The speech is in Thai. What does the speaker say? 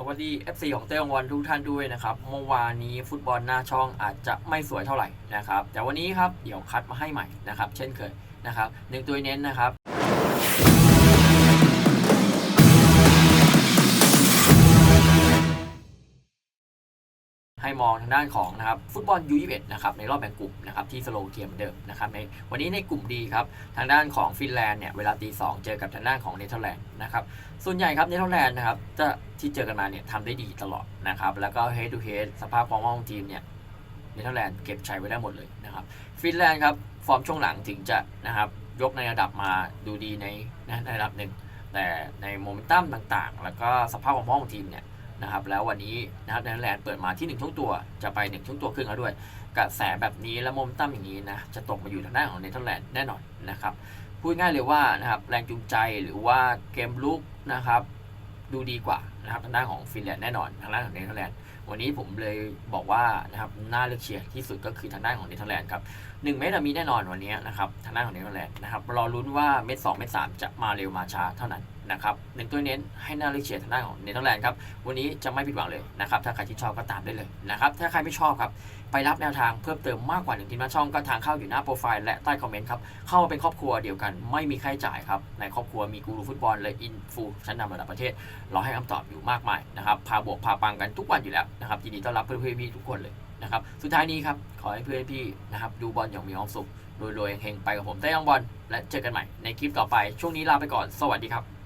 สวัสดี FC ของเต้ยองวันทุกท่านด้วยนะครับ เมื่อวานนี้ฟุตบอลหน้าช่องอาจจะไม่สวยเท่าไหร่นะครับ แต่วันนี้ครับ เดี๋ยวคัดมาให้ใหม่นะครับ เช่นเคยนะครับหนึ่งตัวเน้นนะครับ ให้มองทางด้านของนะครับฟุตบอล U21 นะครับในรอบแบ่งกลุ่มนะครับที่สโลเกียเหมือนเดิมนะครับในวันนี้ในกลุ่มดีครับทางด้านของฟินแลนด์เนี่ยเวลาตีสองเจอกับทางด้านของเนเธอร์แลนด์นะครับส่วนใหญ่ครับเนเธอร์แลนด์นะครับจะที่เจอกันมาเนี่ยทำได้ดีตลอดนะครับแล้วก็ head to head สภาพความว่าของทีมเนี่ยเนเธอร์แลนด์เก็บชัยไว้ได้หมดเลยนะครับฟินแลนด์ครับฟอร์มช่วงหลังถึงจะนะครับยกในระดับมาดูดีในในระดับหนึ่งแต่ในโมเมนตัมต่างๆ แล้วก็สภาพความพร้อมของทีมเนี่ย นะครับแล้ววันนี้นะครับเนเธอร์แลนด์เปิดมาที่1ช่วงตัวจะไป1ช่วงตัวครึ่งแล้วด้วย กระแสแบบนี้และโมเมนตัมอย่างนี้นะจะตกมาอยู่ทางด้านของเนเธอร์แลนด์แน่นอนนะครับพูดง่ายเลยว่านะครับแรงจูงใจหรือว่าเกมลุกนะครับดูดีกว่า นะครับทางด้านของฟินแลนด์แน่นอนทางด้านของเนเธอร์แลนด์วันนี้ผมเลยบอกว่านะครับน่าเลือกเชียร์ที่สุดก็คือทางด้านของเนเธอร์แลนด์ครับหนึ่งเมตรมีแน่นอนวันนี้นะครับทางด้านของเนเธอร์แลนด์นะครับรอลุ้นว่าเม็ดสองเม็ดสามจะมาเร็วมาช้าเท่านั้นนะครับหนึ่งตัวเน้นให้น่าเลือกเชียร์ทางด้านของเนเธอร์แลนด์ครับวันนี้จะไม่ผิดหวังเลยนะครับถ้าใครที่ชอบก็ตามได้เลยนะครับถ้าใครไม่ชอบครับไปรับแนวทางเพิ่มเติมมากกว่าหนึ่งทีมหน้าช่องก็ทางเข้าอยู่หน้าโปรไฟล์และใต้คอมเมนต์ครับเข้ามาเป็นครอบครัวเดียวกัน ไม่มีค่าใช้จ่ายครับในครอบครัวมีกูรูฟุตบอลและอินฟูชั้นนำระดับประเทศเราให้คำตอบอยู่มากมายนะครับพาบวกพาปังกันทุกวันอยู่แล้วนะครับยินดีต้อนรับเพื่อนๆพี่ทุกคนเลยนะครับสุดท้ายนี้ครับขอให้เพื่อนพี่นะครับดูบอลอย่างมีความสุขรวยๆเฮงๆไปกับผมเต้ยองบอลและเจอกันใหม่ในคลิปต่อไปช่วงนี้ลาไปก่อนสวัสดีครับ